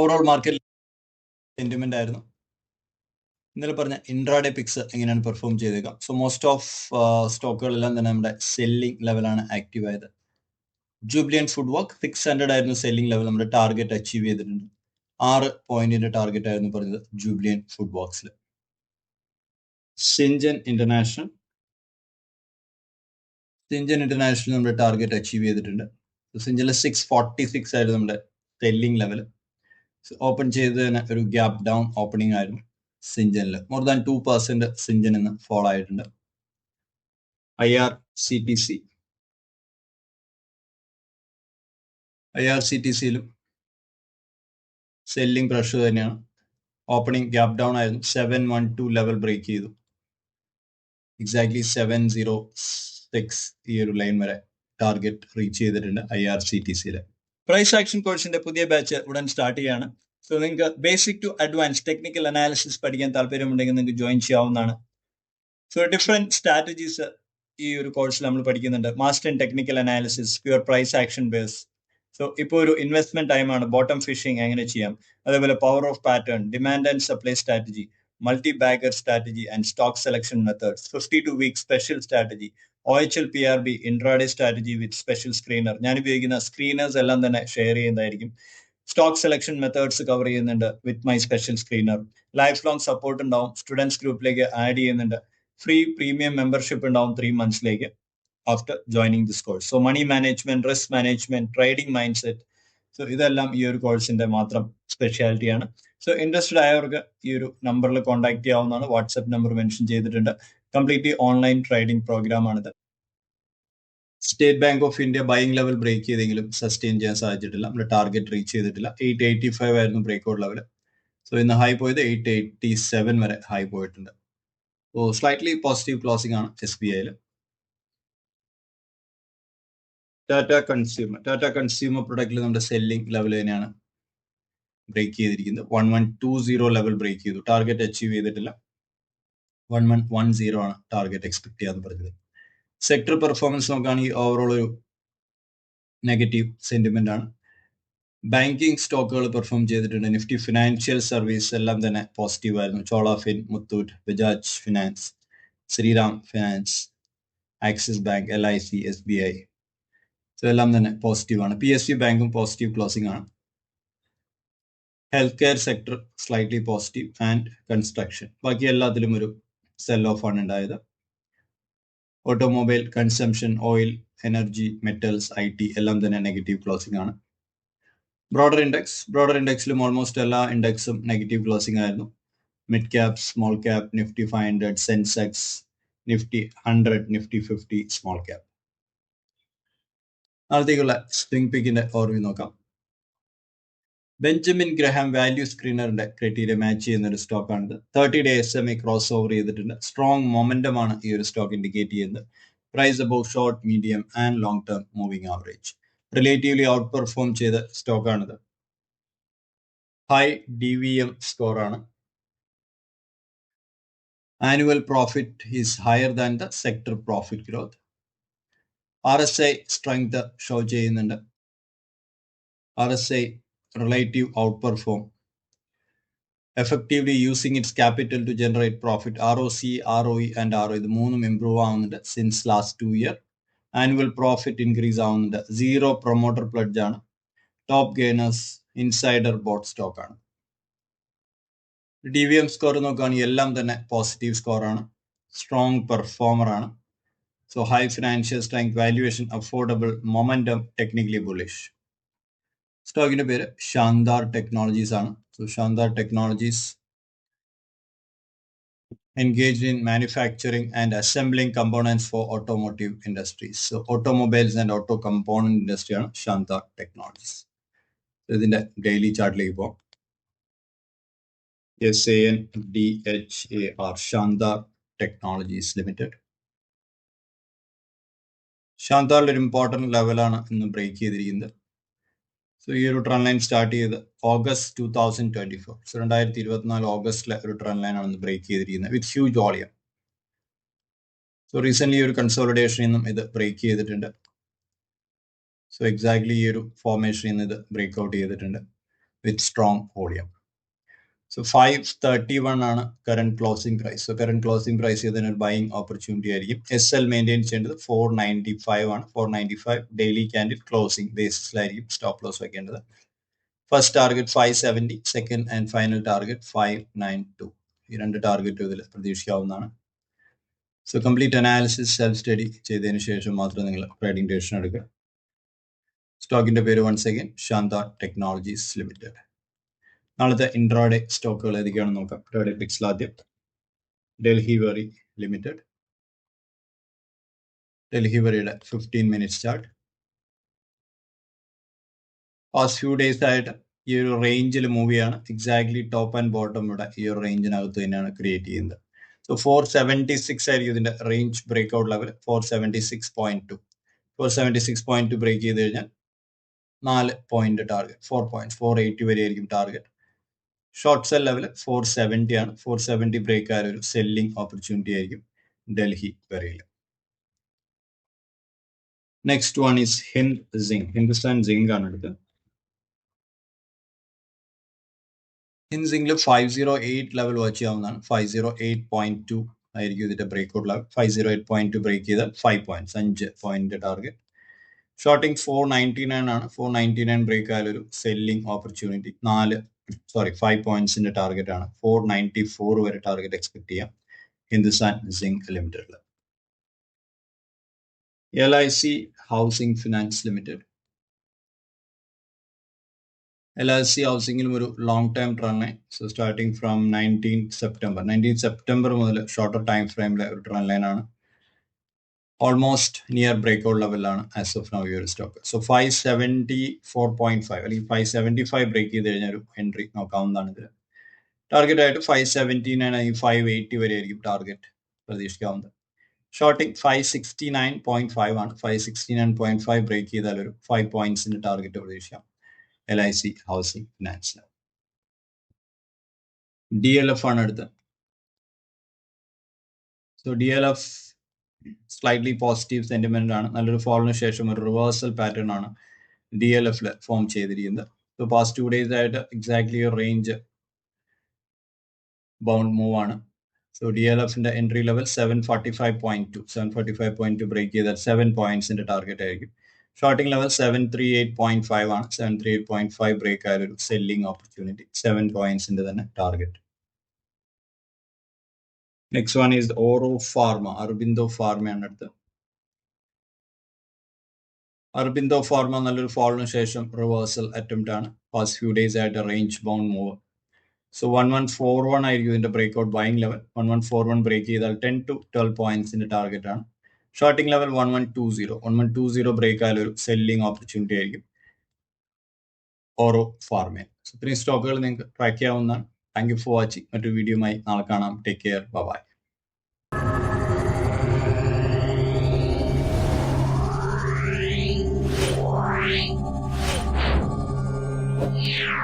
Overall market sentiment ആയിരുന്നു. ഇന്നലെ പറഞ്ഞ ഇൻട്രാഡേ പിക്സ് എങ്ങനെയാണ് പെർഫോം ചെയ്തേക്കാം. സോ മോസ്റ്റ് ഓഫ് സ്റ്റോക്കുകളെല്ലാം തന്നെ നമ്മുടെ സെല്ലിംഗ് ലെവലാണ് ആക്റ്റീവ് ആയത്. Jubilant food work six hundred ആയിരുന്നു സെല്ലിംഗ് ലെവൽ നമ്മുടെ ടാർഗറ്റ് അച്ചീവ് ചെയ്തിട്ടുണ്ട്. ആറ് പോയിന്റിന്റെ ടാർഗറ്റ് ആയിരുന്നു പറഞ്ഞത് ജൂബ്ലിയൻ ഫുഡ് വർക്സിൽ സിഞ്ചൻ ഇന്റർനാഷണൽ സിഞ്ചൻ ഇന്റർനാഷണൽ നമ്മുടെ ടാർഗറ്റ് അച്ചീവ് ചെയ്തിട്ടുണ്ട്. സിഞ്ചനിലെ സിക്സ് ഫോർട്ടി സിക്സ് ആയിരുന്നു നമ്മുടെ സെല്ലിംഗ് ലെവൽ ഓപ്പൺ ചെയ്തതിന് ഒരു ഗ്യാപ് ഡൗൺ ഓപ്പണിംഗ് ആയിരുന്നു സിഞ്ചനിൽ more than two percent Syngene ഇന്ന് ഫോളോ ആയിട്ടുണ്ട്. I R C T C I R C T സിയിലും selling pressure തന്നെയാണ്. ഓപ്പണിംഗ് ഗ്യാപ് ഡൗൺ ആയിരുന്നു. Seven one two level break ചെയ്തു. Exactly seven zero six ഈ ഒരു line വരെ target reach ചെയ്തിട്ടുണ്ട് I R C T സിയിലെ price action കോഴ്സിന്റെ പുതിയ ബാച്ച് ഉടൻ സ്റ്റാർട്ട് ചെയ്യാണ് സോ നിങ്ങൾക്ക് basic to advance technical analysis പഠിക്കാൻ താല്പര്യമുണ്ടെങ്കിൽ നിങ്ങൾക്ക് ജോയിൻ ചെയ്യാവുന്നതാണ്. സോ ഡിഫറെന്റ് സ്ട്രാറ്റജീസ് ഈ ഒരു കോഴ്സിൽ നമ്മൾ പഠിക്കുന്നുണ്ട്. Master in technical analysis pure price action base so ഇപ്പോൾ ഒരു ഇൻവെസ്റ്റ്മെന്റ് ടൈമാണ് ബോട്ടം ഫിഷിംഗ് എങ്ങനെ ചെയ്യാം? അതേപോലെ power of pattern demand and supply strategy multi bagger strategy and stock selection methods fifty two week special strategy O H L P R B intraday strategy with special screener ഞാൻ ഉപയോഗിക്കുന്ന screeners എല്ലാം തന്നെ share ചെയ്യുന്നതായിരിക്കും. Stock selection methods cover ചെയ്യുന്നുണ്ട് with my special screener life long support ഉണ്ടാവും students ഗ്രൂപ്പിലേക്ക് add ചെയ്യുന്നുണ്ട്. Free premium membership ഉണ്ടാവും three മന്ത്സിലേക്ക് after joining this course so money management risk management trading mindset so ഇതെല്ലാം ഈ ഒരു കോഴ്സിന്റെ മാത്രം സ്പെഷ്യാലിറ്റിയാണ് സോ ഇൻട്രസ്റ്റഡ് ആയവർക്ക് ഈ ഒരു നമ്പറിൽ കോൺടാക്ട് ചെയ്യാവുന്നതാണ്. വാട്സ്ആപ്പ് നമ്പർ മെൻഷൻ ചെയ്തിട്ടുണ്ട്. കംപ്ലീറ്റ്ലി ഓൺലൈൻ ട്രേഡിംഗ് പ്രോഗ്രാം ആണിത്. State Bank of India buying level break ചെയ്തെങ്കിലും സസ്റ്റെയിൻ ചെയ്യാൻ സാധിച്ചിട്ടില്ല. നമ്മുടെ ടാർഗറ്റ് റീച്ച് ചെയ്തിട്ടില്ല. എയ്റ്റ് എയ്റ്റി ഫൈവ് ആയിരുന്നു ബ്രേക്ക് ഔട്ട് ലെവൽ സോ ഇന്ന് ഹൈ പോയത് എയ്റ്റ് എയ്റ്റി സെവൻ വരെ ഹൈ പോയിട്ടുണ്ട്. സോ സ്ലൈറ്റ്ലി പോസിറ്റീവ് ക്ലോസിംഗ് ആണ് എസ് ബി ഐയിൽ ടാറ്റ കൺസ്യൂമർ ടാറ്റ കൺസ്യൂമർ പ്രൊഡക്റ്റിൽ നമ്മുടെ സെല്ലിംഗ് ലെവൽ തന്നെയാണ് ബ്രേക്ക് ചെയ്തിരിക്കുന്നത്. One one two zero level break ചെയ്തു. ടാർഗറ്റ് അച്ചീവ് ചെയ്തിട്ടില്ല. വൺ വൺ വൺ സീറോ ആണ് ടാർഗറ്റ് എക്സ്പെക്ട് ചെയ്യാന്ന് പറഞ്ഞത്. സെക്ടർ പെർഫോമൻസ് നോക്കുകയാണെങ്കിൽ ഓവറോൾ ഒരു നെഗറ്റീവ് സെന്റിമെന്റ് ആണ്. ബാങ്കിങ് സ്റ്റോക്കുകൾ പെർഫോം ചെയ്തിട്ടുണ്ട്. നിഫ്റ്റി ഫിനാൻഷ്യൽ സർവീസ് എല്ലാം തന്നെ പോസിറ്റീവ് ആയിരുന്നു. Chola fin Muthoot Bajaj finance Shriram finance Axis bank L I C S B I എല്ലാം തന്നെ പോസിറ്റീവ് ആണ്. പി എസ് സി ബാങ്കും പോസിറ്റീവ് ക്ലോസിംഗ് ആണ്. Health care sector slightly positive and construction ബാക്കി എല്ലാത്തിലും ഒരു സെൽ ഓഫ് ആണ് ഉണ്ടായത്. Automobile consumption oil energy metals I T എല്ലാം തന്നെ നെഗറ്റീവ് ക്ലോസിംഗ് ആണ്. ബ്രോഡർ ഇൻഡെക്സ് ബ്രോഡർ ഇൻഡെക്സിലും ഓൾമോസ്റ്റ് എല്ലാ ഇൻഡെക്സും നെഗറ്റീവ് ക്ലോസിംഗ് ആയിരുന്നു. Mid cap small cap Nifty five hundred Sensex Nifty hundred Nifty fifty small cap നാളത്തേക്കുള്ള spring പിക്കിന്റെ ഓർമ്മ നോക്കാം. ബെഞ്ചമിൻ ഗ്രഹാം വാല്യൂ സ്ക്രീനറിന്റെ ക്രൈറ്റീരിയ മാച്ച് ചെയ്യുന്ന ഒരു സ്റ്റോക്കാണിത് thirty day S M I cross over ചെയ്തിട്ടുണ്ട്. സ്ട്രോങ് മൊമെന്റം ആണ് ഈ ഒരു സ്റ്റോക്ക് ഇൻഡിക്കേറ്റ് ചെയ്യുന്നത്. Price above short medium and long term moving average relatively out perform ചെയ്ത സ്റ്റോക്കാണിത് high D V M score ആണ്. Annual profit is higher than the sector profit growth R S I strength show ചെയ്യുന്നുണ്ട്. R out perform effectively using its capital to generate profit R O C R O E and R O ഇത് മൂന്നും improve ആവുന്നുണ്ട് since last two year annual profit increase ആവുന്നുണ്ട്. Zero promoter pledge ആണ്. Top gainers insider bought stock ആണ്. D V M score നോക്കുകയാണെങ്കിൽ എല്ലാം തന്നെ positive score ആണ്. സ്ട്രോങ് പെർഫോമർ ആണ്. So high financial strength valuation affordable momentum technically bullish സ്റ്റോക്കിന്റെ പേര് Sandhar technologies ആണ്. So Sandhar technologies engaged in manufacturing and assembling components for automotive industries. So automobiles and auto component industry ആണ് Sandhar technologies. ഇതിന്റെ daily ചാർട്ടിലേക്ക് പോകാം S A N D H A R Sandhar technologies limited. ശാന്താറിൽ ഒരു important ലെവലാണ് ഇന്ന് break ചെയ്തിരിക്കുന്നത്. So ഈ ഒരു ട്രെൻഡ് ലൈൻ സ്റ്റാർട്ട് ചെയ്ത് August two thousand twenty four so രണ്ടായിരത്തി ഇരുപത്തിനാല് ഓഗസ്റ്റിലെ ഒരു ട്രെൻഡ് ലൈൻ ആണ് ബ്രേക്ക് ചെയ്തിരിക്കുന്നത് with huge volume so recent ഒരു കൺസോളിഡേഷനിൽ നിന്നും ഇത് ബ്രേക്ക് ചെയ്തിട്ടുണ്ട്. സോ എക്സാക്ട്ലി ഈ ഒരു ഫോർമേഷനിൽ നിന്ന് ഇത് ബ്രേക്ക് ഔട്ട് ചെയ്തിട്ടുണ്ട് with strong volume so five thirty one ആണ് current closing price so current closing price ചെയ്തതിന് ഒരു ബൈങ് ഓപ്പർച്യൂണിറ്റി ആയിരിക്കും. എസ് എൽ മെയിന്റെയിൻ ചെയ്യേണ്ടത് ഫോർ നയന്റി ഫൈവ് ആണ്. Four ninety five daily candle closing ബേസിസിലായിരിക്കും stop loss വെക്കേണ്ടത്. First target five seventy second and final target five nine two ഈ രണ്ട് ടാർഗറ്റും ഇതിൽ പ്രതീക്ഷിക്കാവുന്നതാണ്. So complete analysis self study ചെയ്തതിന് ശേഷം മാത്രം നിങ്ങൾ ട്രേഡിംഗ് ഡെസിഷൻ എടുക്കുക. സ്റ്റോക്കിന്റെ പേര് once again Sandhar technologies limited നാളത്തെ ഇൻട്രാഡേ സ്റ്റോക്കുകൾ ഏതൊക്കെയാണെന്ന് നോക്കാം. ട്രേഡ് പിക്സിൽ ആദ്യം. Delhivery limited. Delhi വെറിയുടെ fifteen minutes chart past few days ആയിട്ട് ഈ ഒരു റേഞ്ചിൽ മൂവ് ചെയ്യാണ്. എക്സാക്ട്ലി ടോപ്പ് ആൻഡ് ബോട്ടം ഇവിടെ ഈ ഒരു റേഞ്ചിനകത്ത് തന്നെയാണ് ക്രിയേറ്റ് ചെയ്യുന്നത്. സോ ഫോർ സെവന്റി സിക്സ് ആയിരിക്കും ഇതിന്റെ range break out level four seventy six point two four seventy six point two break ചെയ്ത് കഴിഞ്ഞാൽ നാല് point target four point four eighty വരെ ആയിരിക്കും target short sell level four seventy ആണ്. Four seventy break ആയ ഒരു സെല്ലിംഗ് ഓപ്പർച്യൂണിറ്റി ആയിരിക്കും ഡൽഹി വരയിൽ next one is Hind zinc Hindustan zinc ആണ് എടുത്തത് സിംഗിൽ five zero eight level watch ചെയ്യാവുന്നതാണ്. Five zero eight point two ആയിരിക്കും ഇതിന്റെ break out level five zero eight point two break ചെയ്താൽ ഫൈവ് പോയിന്റ്സ് അഞ്ച് point target shorting four ninety nine ആണ്. Four ninety nine break ആയാലൊരു selling opportunity നാല് sorry five പോയിന്റ്സിന്റെ target ആണ്. Four ninety four വരെ ടാർഗറ്റ് എക്സ്പെക്ട് ചെയ്യാം. Hindustan zinc ലിമിറ്റഡിൽ L I C housing finance limited L I C ഹൗസിംഗിലും ഒരു long time trend so starting from nineteen September nineteen September മുതൽ shorter time ഫ്രെയിമിലെ ഒരു ട്രൺ ലൈൻ ആണ്. ഓൾമോസ്റ്റ് നിയർ ബ്രേക്ക് ഔട്ട് ലെവലാണ് as of now ഒരു stock so five seventy four point five അല്ലെങ്കിൽ five seventy five break ചെയ്ത് കഴിഞ്ഞാൽ ഒരു എൻട്രി നോക്കാവുന്നതാണ് ഇതിൽ ടാർഗറ്റ് ആയിട്ട് ഫൈവ് സെവന്റി നയൻ അല്ലെങ്കിൽ ഫൈവ് എയ്റ്റി വരെ ആയിരിക്കും target പ്രതീക്ഷിക്കാവുന്നത്. Shorting five sixty nine point five ആണ്. Five sixty nine point five break ചെയ്താൽ ഒരു ഫൈവ് പോയിന്റ്സിന്റെ ടാർഗറ്റ് പ്രതീക്ഷിക്കാം. L I C housing finance D L F ആണ് അടുത്ത് so D L F slightly positive sentiment ആണ്. നല്ലൊരു ഫോളിന് ശേഷം ഒരു റിവേഴ്സൽ പാറ്റേൺ ആണ് ഡി എൽ എഫിൽ ഫോം ചെയ്തിരിക്കുന്നത്. സോ പാസ്റ്റ് ടു ഡേയ്സ് ആയിട്ട് എക്സാക്ട്ലി റേഞ്ച് ബൗണ്ട് മൂവ് ആണ്. സോ ഡി എൽ എഫിന്റെ entry level seven forty five point two seven forty five point two break ചെയ്താൽ സെവൻ പോയിന്റ്സിന്റെ ടാർഗറ്റ് ആയിരിക്കും. Shorting level seven three eight point five ആണ്. Seven three eight point five break ആയ ഒരു selling opportunity seven പോയിന്റ്സിന്റെ തന്നെ target next one is Auro pharma Aurobindo ഫാർമയാണ് അടുത്ത്. Aurobindo pharma നല്ലൊരു ഫോളിന് ശേഷം റിവേഴ്സൽ അറ്റംപ്റ്റ് ആണ്. പാസ്റ്റ് ഫ്യൂ ഡേയ്സ് ആയിട്ട് range bound move so one one four one ആയിരിക്കും ഇതിന്റെ break out buying level one one four one break ചെയ്താൽ ടെൻ ടു ട്വൽവ് പോയിന്റ്സിന്റെ ടാർഗറ്റ് ആണ്. Shorting level one one two zero one one two zero break ആയാലും ഒരു selling opportunity ആയിരിക്കും. ഓറോ ഫാർമേ ഇത്രയും സ്റ്റോക്കുകൾ നിങ്ങൾക്ക് ട്രാക്ക് ചെയ്യാവുന്നതാണ്. താങ്ക് യു ഫോർ വാച്ചിങ് മറ്റൊരു വീഡിയോയുമായി നാളെ കാണാം. Take care bye Yeah.